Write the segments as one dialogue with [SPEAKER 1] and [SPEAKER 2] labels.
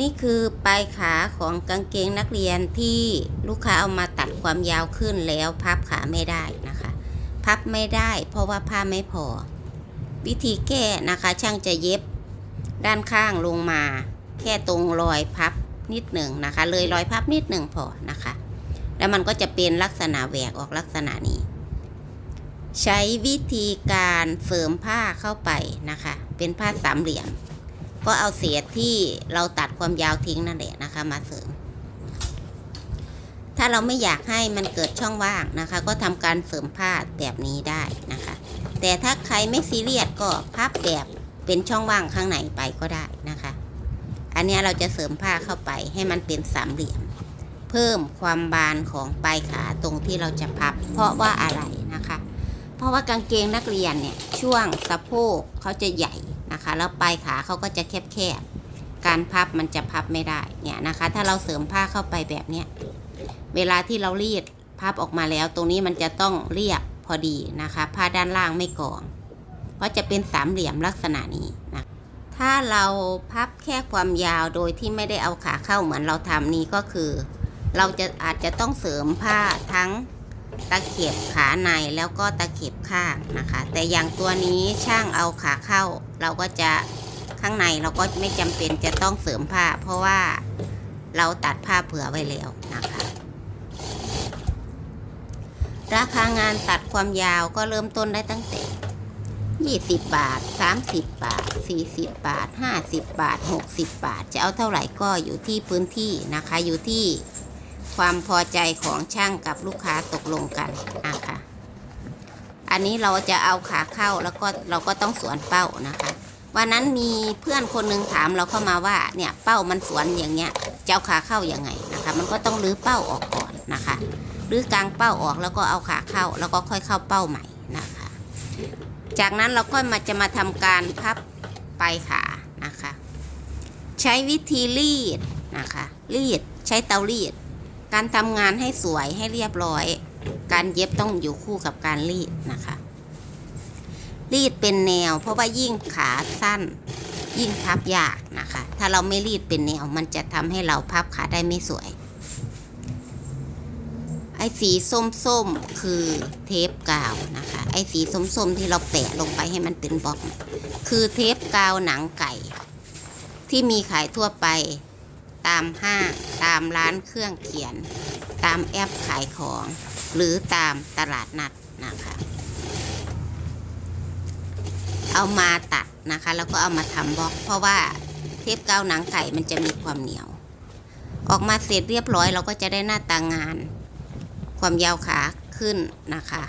[SPEAKER 1] นี่คือปลายขาของกางเกงนักเรียนที่ลูกค้าเอามาตัดความยาวขึ้นแล้วพับขาไม่ได้นะคะ พับไม่ได้เพราะว่าผ้าไม่พอ วิธีแก้นะคะช่างจะเย็บด้านข้างลงมา แค่ตรงรอยพับนิดหนึ่งนะคะ เลยรอยพับนิดหนึ่งพอนะคะ แล้วมันก็จะเป็นลักษณะแหวกออกลักษณะนี้ ใช้วิธีการเสริมผ้าเข้าไปนะคะ เป็นผ้าสามเหลี่ยม ก็เอาเศษที่เราตัดความยาวทิ้งนั่นแหละนะคะ มาเสริม ถ้าเราไม่อยากให้มันเกิดช่องว่างนะคะ ก็ทำการเสริมผ้าแบบนี้ได้นะคะ แต่ถ้าใครไม่ซีเรียสก็พับแบบเป็นช่องว่างข้างในไปก็ได้นะคะ อันนี้เราจะเสริมผ้าเข้าไปให้มันเป็นสามเหลี่ยม เพิ่มความบานของปลายขาตรงที่เราจะพับ เพราะว่าอะไรนะคะ เพราะว่ากางเกงนักเรียนเนี่ยช่วงสะโพกเขาจะใหญ่ แล้วปลายขาเขาก็จะแคบๆ การพับมันจะพับไม่ได้เนี่ยนะคะ ถ้าเราเสริมผ้าเข้าไปแบบเนี้ยเวลาที่เรารีดพับออกมาแล้ว ตรงนี้มันจะต้องเรียบพอดีนะคะ ผ้าด้านล่างไม่กองเพราะจะเป็นสามเหลี่ยมลักษณะนี้นะถ้าเราพับแค่ความยาวโดยที่ไม่ได้เอาขาเข้าเหมือนเราทำนี้ก็คือ เราจะอาจจะต้องเสริมผ้าทั้ง ตะเข็บขาในแล้วก็ตะเข็บข้างนะคะ แต่อย่างตัวนี้ช่างเอาขาเข้า เราก็จะข้างในเราก็ไม่จำเป็นจะต้องเสริมผ้า เพราะว่าเราตัดผ้าเผื่อไว้แล้วนะคะ ราคางานตัดความยาวก็เริ่มต้นได้ตั้งแต่20 บาท 30 บาท 40 บาท 50 บาท 60 บาท จะเอาเท่าไหร่ก็อยู่ที่พื้นที่นะคะอยู่ที่ ความพอใจของช่างกับลูกค้าตกลงกันนะคะอันนี้เราจะเอาขาเข้าแล้วก็เราก็ต้องสวนเป้านะคะวันนั้นมีเพื่อนคนหนึ่งถามเราเข้ามาว่าเนี่ยเป้ามันสวนอย่างเงี้ยจะเอาขาเข้ายังไงนะคะ มันก็ต้องรื้อเป้าออกก่อนนะคะรื้อกลางเป้าออกแล้วก็เอาขาเข้าแล้วก็ค่อยเข้าเป้าใหม่นะคะ จากนั้นเราก็มาจะมาทำการพับปลายขานะคะ ใช้วิธีรีดนะคะ รีดใช้เตารีด การทำงานให้สวยให้เรียบร้อย การเย็บต้องอยู่คู่กับการรีดนะคะ รีดเป็นแนว เพราะว่ายิ่งขาสั้น ยิ่งพับยากนะคะ ถ้าเราไม่รีดเป็นแนว มันจะทำให้เราพับขาได้ไม่สวย ไอ้สีส้มๆคือเทปกาวนะคะ ไอ้สีส้มๆที่เราแปะลงไปให้มันเป็นบล็อก คือเทปกาวหนังไก่ ที่มีขายทั่วไป ตามห้างตามร้านเครื่องเขียน ตามแอปขายของ หรือตามตลาดนัดนะคะ เอามาตัดนะคะ แล้วก็เอามาทำบล็อก เพราะว่าเทปกาวหนังไก่มันจะมีความเหนียว ออกมาเสร็จเรียบร้อยเราก็จะได้หน้าตางาน ความยาวขาขึ้นนะคะ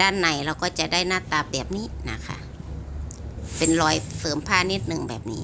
[SPEAKER 1] ด้านในเราก็จะได้หน้าตาแบบนี้นะคะ เป็นรอยเสริมผ้านิดหนึ่งแบบนี้